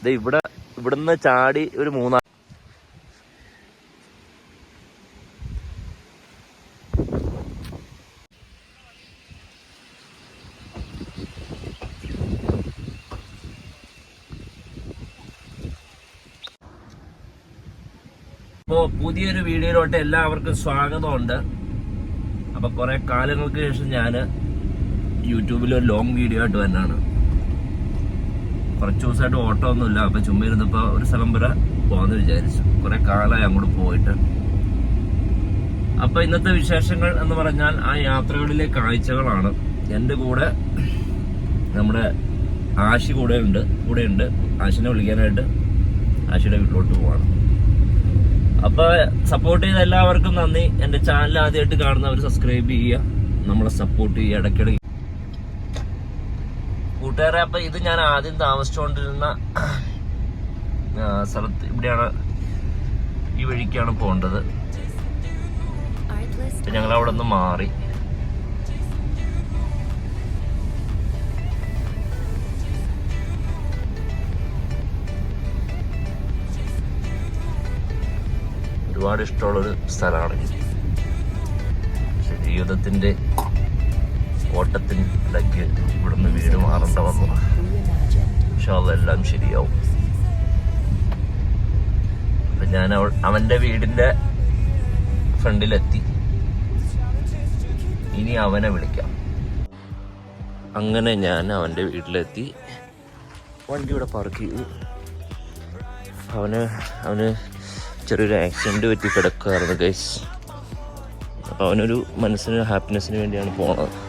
ഇത് ഇവിടെ ഇവിടുന്ന് ചാടി ഒരു മൂന്നാ അപ്പോ പുതിയൊരു വീഡിയോയിലോട്ട് എല്ലാവർക്കും സ്വാഗതമുണ്ട്. അപ്പൊ കുറെ കാലങ്ങൾക്ക് ശേഷം ഞാൻ യൂട്യൂബിൽ ഒരു ലോങ് വീഡിയോ ആയിട്ട് തന്നെയാണ് കുറച്ച് ദിവസമായിട്ട് ഓട്ടോ ഒന്നുമില്ല. അപ്പൊ ചുമ്മാ ഇരുന്നപ്പോ ഒരു സ്ഥലം വരെ പോകാന്ന് വിചാരിച്ചു. കുറെ കാലമായി അങ്ങോട്ട് പോയിട്ട്. അപ്പൊ ഇന്നത്തെ വിശേഷങ്ങൾ എന്ന് പറഞ്ഞാൽ ആ യാത്രകളിലെ കാഴ്ചകളാണ്. എന്റെ കൂടെ നമ്മുടെ ആശി കൂടെ ഉണ്ട്. കൂടെ ഉണ്ട്. ആശിനെ വിളിക്കാനായിട്ട് ആശിയുടെ വീട്ടിലോട്ട് പോവാണ്. അപ്പൊ സപ്പോർട്ട് ചെയ്ത എല്ലാവർക്കും നന്ദി. എന്റെ ചാനൽ ആദ്യമായിട്ട് കാണുന്നവർ സബ്സ്ക്രൈബ് ചെയ്യുക. നമ്മളെ സപ്പോർട്ട് ചെയ്യുക. ഇടയ്ക്കിടയ്ക്ക് കൂട്ടുകാരെ അപ്പൊ ഇത് ഞാൻ ആദ്യം താമസിച്ചുകൊണ്ടിരുന്ന സ്ഥലത്ത് ഇവിടെയാണ് ഈ വഴിക്കാണ് പോണ്ടത് ഞങ്ങൾ അവിടെ നിന്ന് മാറി ഒരുപാട് ഇഷ്ടമുള്ളൊരു സ്ഥലമാണ് ഇത്. ഓട്ടത്തിന് ഇടയ്ക്ക് ഇവിടുന്ന് വീട് മാറേണ്ട വന്നു. പക്ഷെ അതെല്ലാം ശരിയാവും. അപ്പൊ ഞാൻ അവൾ വീടിന്റെ ഫ്രണ്ടിലെത്തി. ഇനി അവനെ വിളിക്കാം. അങ്ങനെ ഞാൻ അവന്റെ വീട്ടിലെത്തി. വണ്ടി ഇവിടെ പാർക്ക് ചെയ്തു. അവന് അവന് ചെറിയൊരു ആക്സിഡന്റ് പറ്റി കിടക്കുകയായിരുന്നു ഗൈസ് അവനൊരു മനസ്സിന് ഹാപ്പിനെസ്സിന് വേണ്ടിയാണ് പോണത്.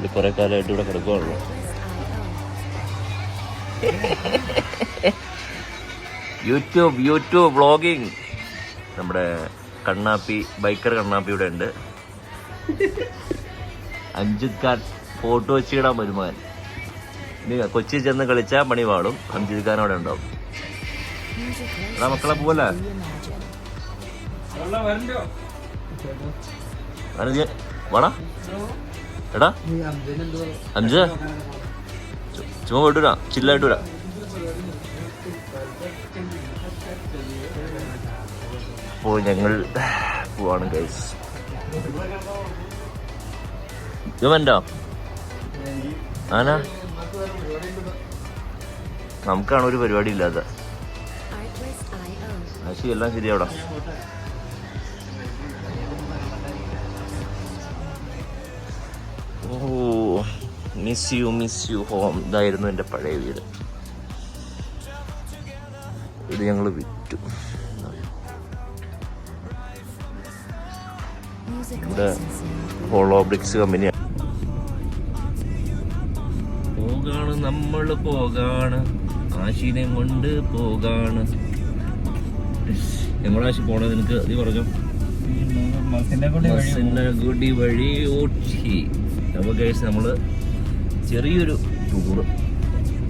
പുള്ളി കുറേ കാലമായിട്ട് ഇവിടെ കിടക്കുകയുള്ളൂ യൂട്യൂബ് യൂട്യൂബ് വ്ളോഗിങ്. നമ്മുടെ കണ്ണാപ്പി ബൈക്കർ കണ്ണാപ്പി ഇവിടെ ഉണ്ട്. അംജിത് ഖാൻ ഫോട്ടോ വെച്ചിടാൻ വരുമാൻ. കൊച്ചി ചെന്ന് കളിച്ചാൽ മണി പാടും അഞ്ജിത് ഖാൻ അവിടെ ഉണ്ടാവും. മക്കളെ പോലെ വാടാ. എടാ. അഞ്ച്. ചുമ്മാ പോയിട്ട് വരാം. ചില്ലായിട്ട് വരാം. അപ്പോൾ ഞങ്ങൾ പോവാണ് ഗൈസ് ഇവന്റോ ആനാ? നമുക്കാണ് ഒരു പരിപാടി ഇല്ലാതെ. എല്ലാം ശരിയാവടാ miss you miss you home ഇതായിരുന്നു എന്റെ പഴയ വീട്. ഇത് ഞങ്ങൾ വിറ്റു. ഇവിടെ ഹോളോബ്രിക്സ് കമ്പനിയാണ് പോകാണ് നമ്മൾ പോകാണ്. ആശീനെ കൊണ്ട് പോകാണ്. എങ്ങോട്ടാശി പോണത് നിനക്ക്? നീ പറഞ്ഞു. ബസ്സിന്റെ ഗുഡി വഴി ഊട്ടി. അപ്പൊ കേസ് നമ്മൾ ചെറിയൊരു ടൂറ്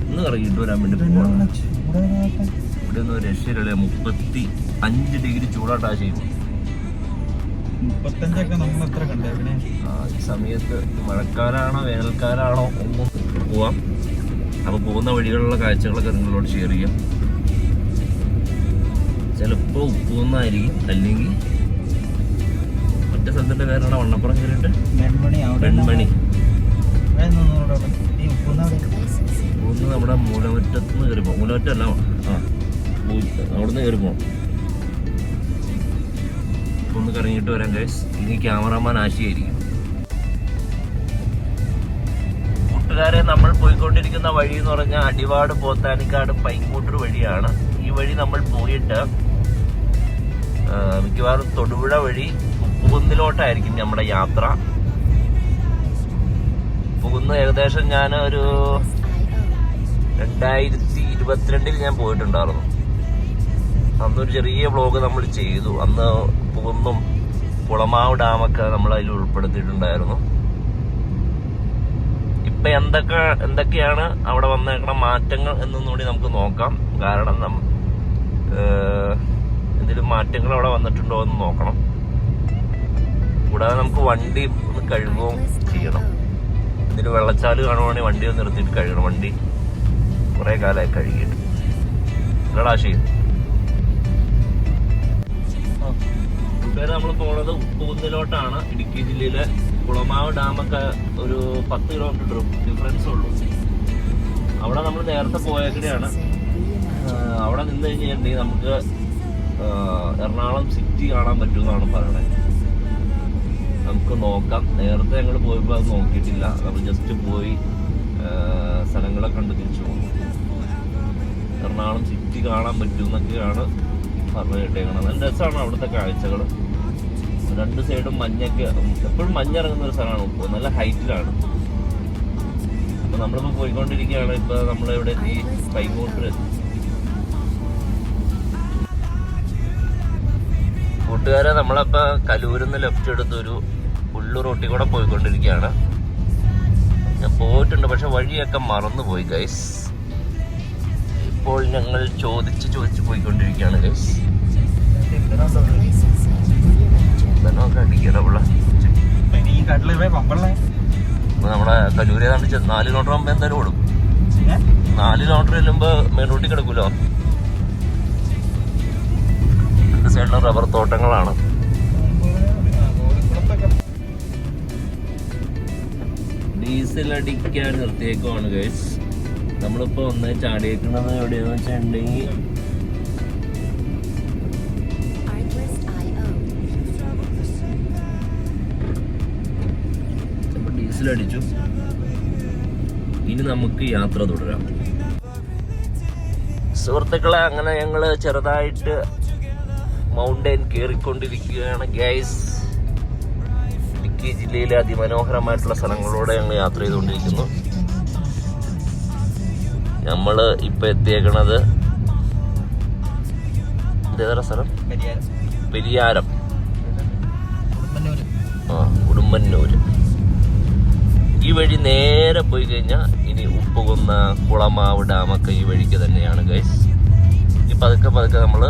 ഒന്ന് കറങ്ങിയിട്ട് വരാൻ വേണ്ടി പോകണം ഇവിടെ നിന്ന് ഒരു രക്ഷയില്ലേ മുപ്പത്തി അഞ്ച് ഡിഗ്രി ചൂടാട്ടാ ചെയ്യും മുപ്പത്തഞ്ചൊക്കെ നമ്മൾ എത്ര കണ്ടേ പിന്നെ? ആ, ഈ സമയത്ത് മഴക്കാലാണോ വേനൽക്കാലാണോ ഒന്നും പോവാം. അപ്പൊ പോകുന്ന വഴികളിലുള്ള കാഴ്ചകളൊക്കെ നിങ്ങളോട് ഷെയർ ചെയ്യാം. ചിലപ്പോ ഉപ്പൂന്നായിരിക്കും അല്ലെങ്കിൽ മറ്റേ സ്ഥലത്തിന്റെ പേരാണ് വണ്ണപ്പുറം കയറിയിട്ട് വെൺമണി. ഒന്ന് നമ്മുടെ മൂലമറ്റത്ത് നിന്ന് കയറി പോകും മൂലമറ്റല്ല ആ അവിടെ നിന്ന് കയറി പോകണം ഒന്ന് കറങ്ങിയിട്ട് വരാം ഗൈസ് ഇനി ക്യാമറമാൻ ആശയായിരിക്കും. കൂട്ടുകാരെ നമ്മൾ പോയിക്കൊണ്ടിരിക്കുന്ന വഴി എന്ന് പറഞ്ഞാൽ അടിവാട് പോത്താനിക്കാട് പൈങ്കൂട്ടർ വഴിയാണ്. ഈ വഴി നമ്മൾ പോയിട്ട് മിക്കവാറും തൊടുപുഴ വഴി ഉപ്പുകുന്നിലോട്ടായിരിക്കും നമ്മുടെ യാത്ര. ഉപ്പുകുന്ന് ഏകദേശം ഞാൻ ഒരു രണ്ടായിരത്തി ഇരുപത്തിരണ്ടിൽ ഞാൻ പോയിട്ടുണ്ടായിരുന്നു. അന്നൊരു ചെറിയ വ്ലോഗ് നമ്മൾ ചെയ്തു. അന്ന് പുകുന്നും കുളമാവ് ഡാമൊക്കെ നമ്മൾ അതിൽ ഉൾപ്പെടുത്തിയിട്ടുണ്ടായിരുന്നു. ഇപ്പൊ എന്തൊക്കെ എന്തൊക്കെയാണ് അവിടെ വന്നേക്കണ മാറ്റങ്ങൾ എന്നൊന്നുകൂടി നമുക്ക് നോക്കാം. കാരണം നം ഏഹ്, എന്തെങ്കിലും മാറ്റങ്ങൾ അവിടെ വന്നിട്ടുണ്ടോ എന്ന് നോക്കണം. കൂടാതെ നമുക്ക് വണ്ടി ഒന്ന് കഴുകുകയും ചെയ്യണം. എന്തെങ്കിലും വെള്ളച്ചാൽ കാണുവാണെങ്കിൽ വണ്ടി ഒന്ന് നിർത്തിയിട്ട് കഴുകണം. വണ്ടി കുറേ കാലമായി കഴുകിയിട്ട്. ലഡാശി നമ്മൾ പോണത് ഉപ്പുകുന്നിലോട്ടാണ്. ഇടുക്കി ജില്ലയിലെ കുളമാവ് ഡാമൊക്കെ ഒരു പത്ത് കിലോമീറ്റർ ഡിഫറൻസ് ഉള്ളൂ. അവിടെ നമ്മൾ നേരത്തെ പോയേക്കടെയാണ് അവിടെ നിന്ന് കഴിഞ്ഞിട്ടുണ്ടെങ്കിൽ നമുക്ക് എറണാകുളം സിറ്റി കാണാൻ പറ്റുമെന്നാണ് പറയണത്. നമുക്ക് നോക്കാം. നേരത്തെ ഞങ്ങൾ പോയപ്പോൾ അത് നോക്കിയിട്ടില്ല. നമ്മൾ ജസ്റ്റ് പോയി സ്ഥലങ്ങളെ കണ്ട് തിരിച്ചു പോകും എറണാകുളം സിറ്റി കാണാൻ പറ്റുമെന്നൊക്കെയാണ് പറഞ്ഞു കേട്ടേക്കുന്നത് നല്ല രസമാണ് അവിടുത്തെ കാഴ്ചകൾ രണ്ട് സൈഡും മഞ്ഞൊക്കെ എപ്പോഴും മഞ്ഞിറങ്ങുന്ന ഒരു സ്ഥലമാണ് ഉപ്പ്. നല്ല ഹൈറ്റിലാണ്. അപ്പം നമ്മളിപ്പോൾ പോയിക്കൊണ്ടിരിക്കുകയാണ്. ഇപ്പോൾ നമ്മളിവിടെ എത്തി പൈങ്ങോട്ട് കൂട്ടുകാരെ കലൂരിൽ നിന്ന് ലെഫ്റ്റ് എടുത്ത് ഒരു ഉള്ളു റോട്ടി കൂടെ പോയിക്കൊണ്ടിരിക്കുകയാണ്. ഞാൻ പോയിട്ടുണ്ട് പക്ഷെ വഴിയൊക്കെ മറന്നു പോയി ഗൈസ് ഇപ്പോൾ ഞങ്ങൾ ചോദിച്ച് ചോദിച്ച് പോയിക്കൊണ്ടിരിക്കുകയാണ് ഗൈസ് നമ്മുടെ കലൂര് ഏതാണ്ട് ചെ- നാല് കിലോമീറ്റർ ആകുമ്പോ എന്തായാലും ഓടും. നാല് കിലോമീറ്റർ ചെല്ലുമ്പോ മെയിൻ റോട്ടിൽ കിടക്കൂലോ? രണ്ട് സൈഡിലും റബ്ബർ തോട്ടങ്ങളാണ്. ഡീസൽ അടിക്കാൻ നിർത്തിയേക്കുവാണ് ഗൈസ് നമ്മളിപ്പോ ഒന്ന് ചാടിയേക്കുന്നത് എവിടെയാന്ന് വെച്ചിട്ടുണ്ടെങ്കിൽ ഡീസൽ അടിച്ചു ഇനി നമുക്ക് യാത്ര തുടരാം. സുഹൃത്തുക്കളെ അങ്ങനെ ഞങ്ങൾ ചെറുതായിട്ട് മൗണ്ടൻ കയറിക്കൊണ്ടിരിക്കുകയാണ് ഗൈസ് ഇടുക്കി ജില്ലയിലെ അതിമനോഹരമായിട്ടുള്ള സ്ഥലങ്ങളിലൂടെ ഞങ്ങൾ യാത്ര ചെയ്തുകൊണ്ടിരിക്കുന്നു. നമ്മൾ ഇപ്പൊ എത്തിയേക്കണത് ഇതേതാ സ്ഥലം? പരിയാരം. ആ ഉടുമ്പന്നൂര് ഈ വഴി നേരെ പോയി കഴിഞ്ഞാൽ ഇനി ഉപ്പുകുന്ന കുളമാവ് ഡാമൊക്കെ ഈ വഴിക്ക് തന്നെയാണ് ഗൈസ് ഈ പതുക്കെ പതുക്കെ നമ്മൾ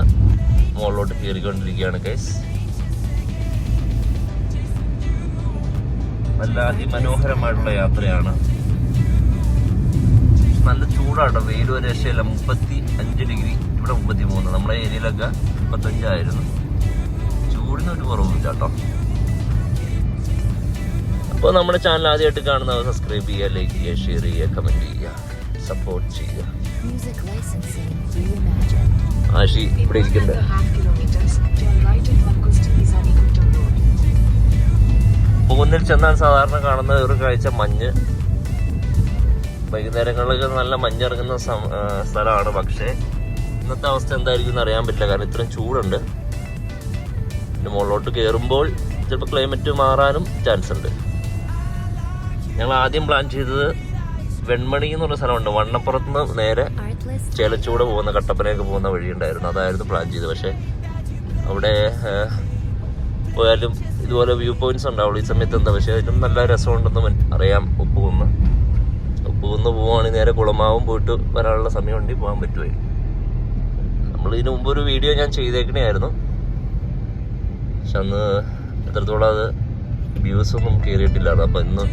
മുകളിലോട്ട് കയറിക്കൊണ്ടിരിക്കുകയാണ് ഗൈസ് നല്ല അതിമനോഹരമായിട്ടുള്ള യാത്രയാണ്. നല്ല ചൂടാട്ടോ വെയിൽ ഒരു രക്ഷയില്ല. മുപ്പത്തി അഞ്ച് ഡിഗ്രി ഇവിടെ മുപ്പത്തി മൂന്ന് നമ്മുടെ ഏരിയയിലൊക്കെ മുപ്പത്തഞ്ചായിരുന്നു. ചൂടിന് ഒരു കുറവുമില്ല കേട്ടോ അപ്പോൾ നമ്മുടെ ചാനൽ ആദ്യമായിട്ട് കാണുന്നവർ സബ്സ്ക്രൈബ് ചെയ്യുക ലൈക്ക് ചെയ്യുക ഷെയർ ചെയ്യുക കമന്റ് ചെയ്യുക സപ്പോർട്ട് ചെയ്യുക. ആഷി ഇവിടെ one പൂന്നിൽ ചെന്നാൽ സാധാരണ കാണുന്ന ഒരു കാഴ്ച മഞ്ഞ്. വൈകുന്നേരങ്ങളിൽ നല്ല മഞ്ഞിറങ്ങുന്ന സ്ഥലമാണ്. പക്ഷേ ഇന്നത്തെ അവസ്ഥ എന്തായിരിക്കും എന്ന് അറിയാൻ പറ്റില്ല. കാരണം ഇത്രയും ചൂടുണ്ട്. പിന്നെ മുകളിലോട്ട് കയറുമ്പോൾ ചിലപ്പോൾ ക്ലൈമറ്റ് മാറാനും ചാൻസ് ഉണ്ട്. ഞങ്ങൾ ആദ്യം പ്ലാൻ ചെയ്തത് വെൺമണി എന്ന് പറഞ്ഞ സ്ഥലമുണ്ട്. വണ്ണപ്പുറത്ത് നിന്ന് നേരെ ചേലച്ചൂടെ പോകുന്ന കട്ടപ്പനയൊക്കെ പോകുന്ന വഴിയുണ്ടായിരുന്നു. അതായിരുന്നു പ്ലാൻ ചെയ്തത്. പക്ഷേ അവിടെ പോയാലും ഇതുപോലെ വ്യൂ പോയിന്റ്സ് ഉണ്ടാവുള്ളൂ. ഈ സമയത്ത് എന്താ? പക്ഷേ അതിനും നല്ല രസമുണ്ടെന്ന് അറിയാം. ഉപ്പുകുന്ന് ഉപ്പുകുന്ന് പോവുകയാണെങ്കിൽ നേരെ കുളമാവും പോയിട്ട് വരാനുള്ള സമയം ഉണ്ടെങ്കിൽ പോകാൻ പറ്റുമായി നമ്മൾ ഇതിനു മുമ്പ് ഒരു വീഡിയോ ഞാൻ ചെയ്തേക്കണായിരുന്നു പക്ഷെ അന്ന് എത്രത്തോളം അത് വ്യൂസ് ഒന്നും കയറിയിട്ടില്ലായിരുന്നു അപ്പം ഇന്ന്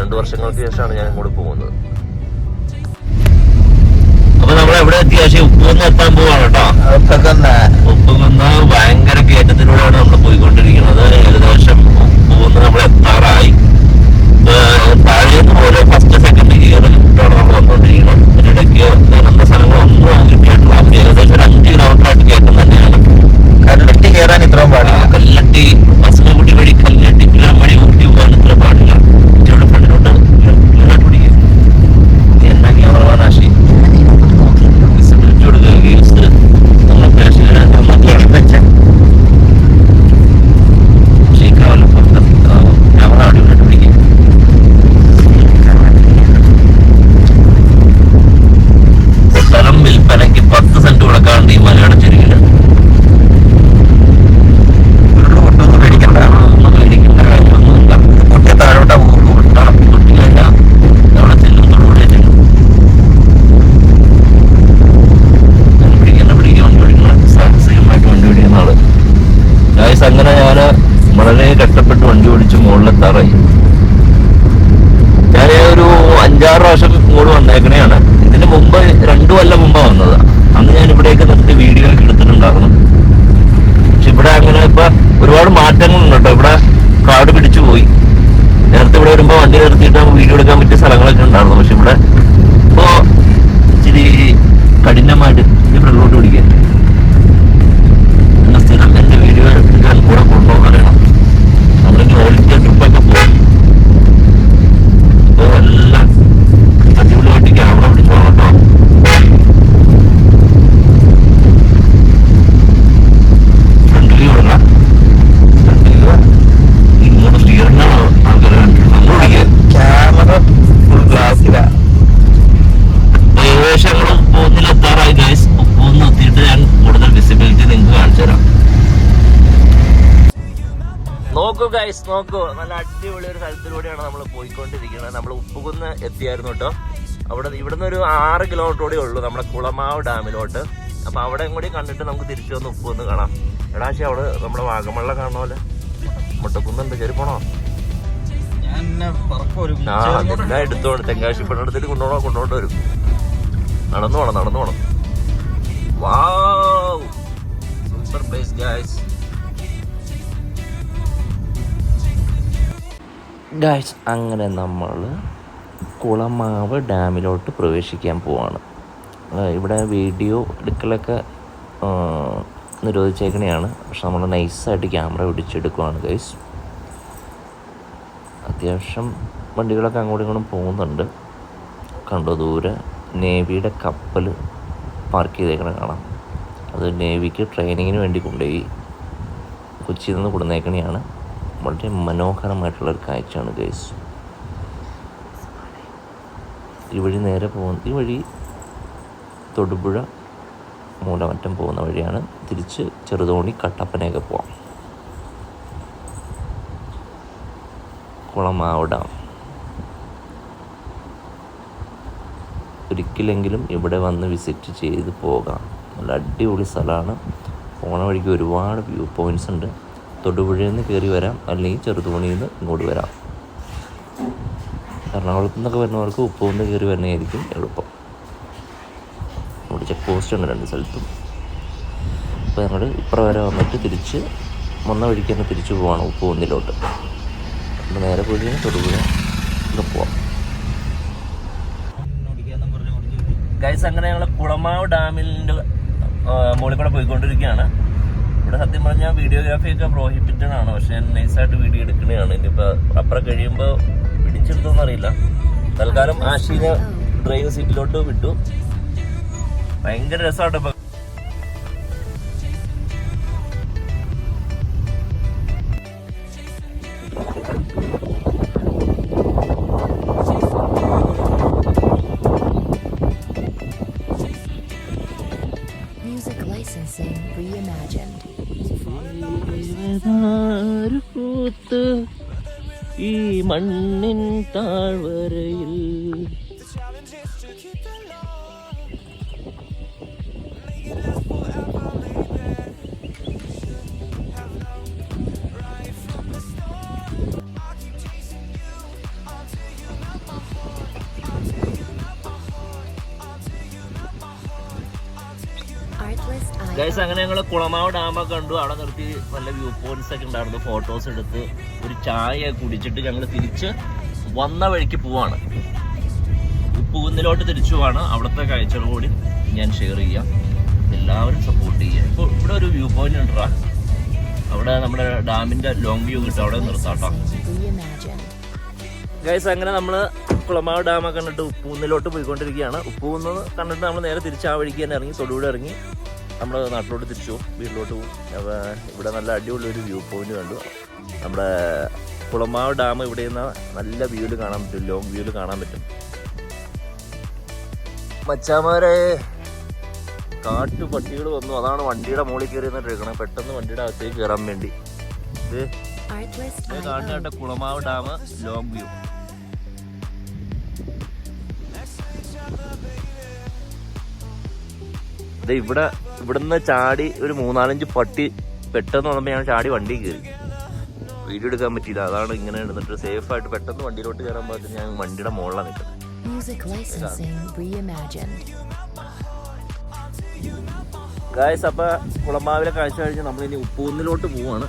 രണ്ട് വർഷങ്ങൾക്ക് ശേഷമാണ് ഞാൻ ഇങ്ങോട്ട് പോകുന്നത്. എത്തി പക്ഷേ ഉപ്പുകുന്ന് എത്താൻ പോവാണ് കേട്ടോ. ഉപ്പുകുന്ന് ഭയങ്കര കയറ്റത്തിലൂടെയാണ് നമ്മൾ പോയിക്കൊണ്ടിരിക്കുന്നത്. ഏകദേശം ഉപ്പുകുന്ന് നമ്മൾ എത്താറായി. ഏഹ് പോലെ ഫസ്റ്റ് സെക്കൻഡ് ഗിയറിലാണ് നമ്മൾ വന്നുകൊണ്ടിരിക്കുന്നത് അതിനിടയ്ക്ക് നല്ല സ്ഥലങ്ങളൊന്നും കിട്ടിയിട്ടില്ല. അവിടെ ഏകദേശം ഒരു അഞ്ച് കിലോമീറ്റർ ആയിട്ട് കയറ്റം തന്നെയാണ് കല്ലട്ടി കയറാൻ ഇത്രയും പാടില്ല. കല്ലട്ടി ബസ്സിനെ വഴി അങ്ങനെ ഞാൻ വളരെ കഷ്ടപ്പെട്ട് വണ്ടി ഓടിച്ച് മുകളിലെത്താറായി. ഞാൻ ഒരു അഞ്ചാറ് പ്രാവശ്യം മുകളിൽ വന്നേക്കണേയാണ്. ഇതിന് മുമ്പ് രണ്ടു കൊല്ലം മുമ്പാണ് വന്നത്. അന്ന് ഞാൻ ഇവിടേക്ക് നിർത്തി വീഡിയോ ഒക്കെ എടുത്തിട്ടുണ്ടായിരുന്നു. പക്ഷെ ഇവിടെ അങ്ങനെ ഇപ്പൊ ഒരുപാട് മാറ്റങ്ങളുണ്ട് കേട്ടോ. ഇവിടെ കാട് പിടിച്ചു പോയി. നേരത്തെ ഇവിടെ വരുമ്പോൾ വണ്ടി നിർത്തിയിട്ട് വീഡിയോ എടുക്കാൻ പറ്റിയ സ്ഥലങ്ങളൊക്കെ ഉണ്ടായിരുന്നു. പക്ഷെ ഇവിടെ ഇപ്പോ ഇച്ചിരി കഠിനമായിട്ട് നോക്കൂ ഗൈസ് നോക്കൂ. നല്ല അടിപൊളി ഒരു സ്ഥലത്തിലൂടെയാണ് നമ്മൾ പോയിക്കൊണ്ടിരിക്കുന്നത്. നമ്മൾ ഉപ്പുകുന്ന് എത്തിയായിരുന്നു കേട്ടോ. അവിടെ ഇവിടുന്ന് ഒരു ആറ് കിലോമീറ്റർ കൂടെ ഉള്ളൂ നമ്മുടെ കുളമാവ് ഡാമിലോട്ട്. അപ്പൊ അവിടെ കൂടി കണ്ടിട്ട് നമുക്ക് തിരിച്ചു വന്ന് ഉപ്പുകുന്ന് കാണാം. എടാ പക്ഷെ അവിടെ നമ്മുടെ വാഗമള്ള കാണുന്ന പോലെ മുട്ടക്കുന്നുണ്ട്. കയറി പോണോ? ആ അതെല്ലാം എടുത്തോണ്ട്? തെങ്കാശി പെണ്ണെടുത്തിൽ കൊണ്ടുപോണോ? കൊണ്ടുകൊണ്ട് വരും. നടന്നു പോണം നടന്നു പോണം. വാ സൂപ്പർ പ്ലേസ് ഗായ്സ് ഗായ്സ് അങ്ങനെ നമ്മൾ കുളമാവ് ഡാമിലോട്ട് പ്രവേശിക്കാൻ പോവാണ്. ഇവിടെ വീഡിയോ എടുക്കലൊക്കെ നിരോധിച്ചേക്കണെയാണ്. പക്ഷെ നമ്മൾ നൈസായിട്ട് ക്യാമറ പിടിച്ചെടുക്കുവാണ് ഗൈസ് അത്യാവശ്യം വണ്ടികളൊക്കെ അങ്ങോട്ടും ഇങ്ങോട്ടും പോകുന്നുണ്ട്. കണ്ടോ ദൂരെ നേവിയുടെ കപ്പൽ പാർക്ക് ചെയ്തേക്കണ കാണാം. അത് നേവിക്ക് ട്രെയിനിങ്ങിന് വേണ്ടി കൊണ്ടുപോയി. കൊച്ചിയിൽ നിന്ന് കൊടുന്നേക്കണെയാണ് വളരെ മനോഹരമായിട്ടുള്ളൊരു കാഴ്ചയാണ് ഗൈസ്. ഈ വഴി നേരെ പോകുന്ന ഈ വഴി തൊടുപുഴ മൂലമറ്റം പോകുന്ന വഴിയാണ്. തിരിച്ച് ചെറുതോണി കട്ടപ്പനയൊക്കെ പോവാം. കുളമാവ് ഒരിക്കലെങ്കിലും ഇവിടെ വന്ന് വിസിറ്റ് ചെയ്ത് പോകാം. നല്ല അടിപൊളി സ്ഥലമാണ്. പോണ വഴിക്ക് ഒരുപാട് വ്യൂ പോയിന്റ്സ് ഉണ്ട്. തൊടുപുഴയിൽ നിന്ന് കയറി വരാം. അല്ലെങ്കിൽ ചെറുതോണിയിൽ നിന്ന് ഇങ്ങോട്ട് വരാം. എറണാകുളത്തു നിന്നൊക്കെ വരുന്നവർക്ക് ഉപ്പുകൊണ്ട് കയറി വരുന്നതായിരിക്കും എളുപ്പം. നമ്മുടെ ചെക്ക് പോസ്റ്റ് ഉണ്ട് രണ്ട് സ്ഥലത്തും. അപ്പോൾ ഞങ്ങൾ ഇപ്പുറം വരെ വന്നിട്ട് തിരിച്ച് വന്ന വഴിക്ക് തന്നെ തിരിച്ചു പോവാണ് ഉപ്പുന്നിലോട്ട് അപ്പോൾ നേരെ പോയി കഴിഞ്ഞാൽ തൊടുപുഴ ഇവിടെ പോവാം. ഗൈസ് അങ്ങനെ ഞങ്ങൾ കുളമാവ് ഡാമിന്റെ മുകളിൽ കൂടെ പോയിക്കൊണ്ടിരിക്കുകയാണ്. ഇവിടെ സത്യം പറഞ്ഞാൽ വീഡിയോഗ്രാഫി ഒക്കെ പ്രോഹിബിറ്റഡ് ആണ് പക്ഷെ നൈസായിട്ട് വീഡിയോ എടുക്കുന്നതാണ് ഇനിയിപ്പോൾ അപ്പുറം കഴിയുമ്പോൾ പിടിച്ചെടുത്തോന്ന് അറിയില്ല തൽക്കാലം ആശീനെ ഡ്രൈവർ സീറ്റിലോട്ട് വിട്ടു. ഭയങ്കര രസമാട്ടോ കൂത്ത് ഈ മണ്ണിൻ താഴ്വരയിൽ ഗൈസ്. അങ്ങനെ ഞങ്ങൾ കുളമാവ് ഡാമൊക്കെ കണ്ടു അവിടെ നിർത്തി നല്ല വ്യൂ പോയിന്റ്സ് ഒക്കെ ഉണ്ടായിരുന്നു ഫോട്ടോസ് എടുത്ത് ഒരു ചായ കുടിച്ചിട്ട് ഞങ്ങൾ തിരിച്ച് വന്ന വഴിക്ക് പോവാണ്. ഉപ്പുകുന്നിലോട്ട് തിരിച്ചു പോവാണ്. അവിടുത്തെ കാഴ്ചകൾ കൂടി ഞാൻ ഷെയർ ചെയ്യാം. എല്ലാവരും സപ്പോർട്ട് ചെയ്യുക. ഇപ്പോൾ ഇവിടെ ഒരു വ്യൂ പോയിന്റ് ഉണ്ടാ അവിടെ നമ്മുടെ ഡാമിന്റെ ലോങ് വ്യൂ കിട്ടും. അവിടെ നിർത്താട്ടോ. ഗൈസ് അങ്ങനെ നമ്മൾ കുളമാവ് ഡാമൊക്കെ കണ്ടിട്ട് ഉപ്പൂന്നിലോട്ട് പോയിക്കൊണ്ടിരിക്കുകയാണ്. ഉപ്പൂന്ന് കണ്ടിട്ട് നമ്മൾ നേരെ തിരിച്ച് ആ വഴിക്ക് തന്നെ ഇറങ്ങി തൊടുപുഴ ഇറങ്ങി. നമ്മുടെ നാട്ടിലോട്ട് തിരിച്ചു പോകും വീട്ടിലോട്ട് പോകും ഇവിടെ നല്ല അടിപൊളി ഒരു വ്യൂ പോയിന്റ് കണ്ടു. നമ്മുടെ കുളമാവ് ഡാം ഇവിടെ നിന്ന് നല്ല വ്യൂവിൽ കാണാൻ പറ്റും ലോങ് വ്യൂവിൽ കാണാൻ പറ്റും. മച്ചാമാരെ കാട്ടു പട്ടികൾ വന്നു. അതാണ് വണ്ടിയുടെ മുകളിൽ കയറി നിന്നിട്ടിരിക്കണം പെട്ടെന്ന് വണ്ടിയുടെ അകത്തേക്ക് കയറാൻ വേണ്ടി. ഇത്. കാണുന്ന കുളമാവ് ഡാം ലോങ് വ്യൂ ഇത് ഇവിടെ ഇവിടുന്ന് ചാടി ഒരു മൂന്നാലഞ്ച് പട്ടി പെട്ടെന്ന് വന്നപ്പോൾ ഞാൻ ചാടി വണ്ടി കയറി. വീഡിയോ എടുക്കാൻ പറ്റിയില്ല. അതാണ് ഇങ്ങനെ ഇരുന്നിട്ട് സേഫ് ആയിട്ട് പെട്ടെന്ന് വണ്ടിയിലോട്ട് കയറാൻ പാകത്തിന് ഞാൻ വണ്ടിയുടെ മുകളിലാണ് നിൽക്കുന്നത്. ഗായസ് അപ്പൊ കുളമാവിലെ കാഴ്ച കഴിഞ്ഞ് നമ്മൾ ഇനി ഉപ്പുകുന്നിലോട്ട് പോവാണ്.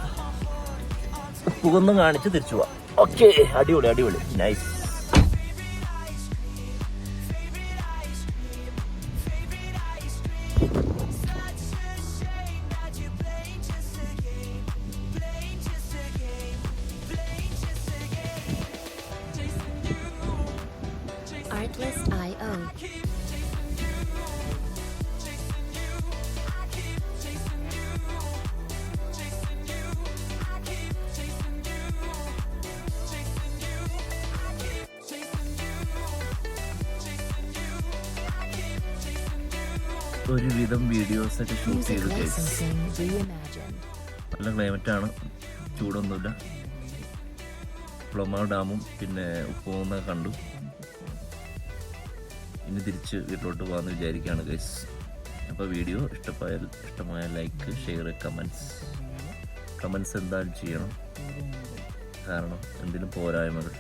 ഉപ്പുകുന്ന് കാണിച്ച് തിരിച്ചു പോവാം. ഓക്കെ അടിപൊളി അടിപൊളി. Nice IO. ഒരുവിധം വീഡിയോസ് ഒക്കെ ഷൂട്ട് ചെയ്ത്. നല്ല ക്ലൈമറ്റ് ആണ് ചൂടൊന്നുമില്ല പ്ലമ ഡാമും പിന്നെ ഉപ്പുമൊന്നൊക്കെ കണ്ടു ഇനി തിരിച്ച് വീട്ടിലോട്ട് പോകാമെന്ന് വിചാരിക്കുകയാണ് ഗൈസ് അപ്പോൾ വീഡിയോ ഇഷ്ടമായാൽ ഇഷ്ടമായ ലൈക്ക് ഷെയർ കമൻസ് കമൻസ് എന്തായാലും ചെയ്യണം. കാരണം എന്തിനും പോരായ്മകൾ.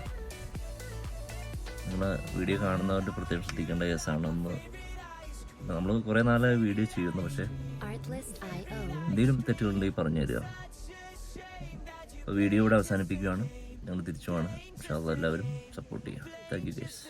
നമ്മൾ വീഡിയോ കാണുന്നവരുടെ പ്രത്യേകം ശ്രദ്ധിക്കേണ്ട കേസാണ് ഒന്ന് നമ്മൾ കുറേ നാളായി വീഡിയോ ചെയ്യുന്നു പക്ഷേ. എന്തെങ്കിലും തെറ്റുകളുണ്ടെങ്കിൽ പറഞ്ഞു തരിക. അപ്പോൾ വീഡിയോ ഇവിടെ അവസാനിപ്പിക്കുകയാണ്. ഞങ്ങൾ തിരിച്ചു പോവാണ്. പക്ഷേ എല്ലാവരും സപ്പോർട്ട് ചെയ്യുക. Thank you guys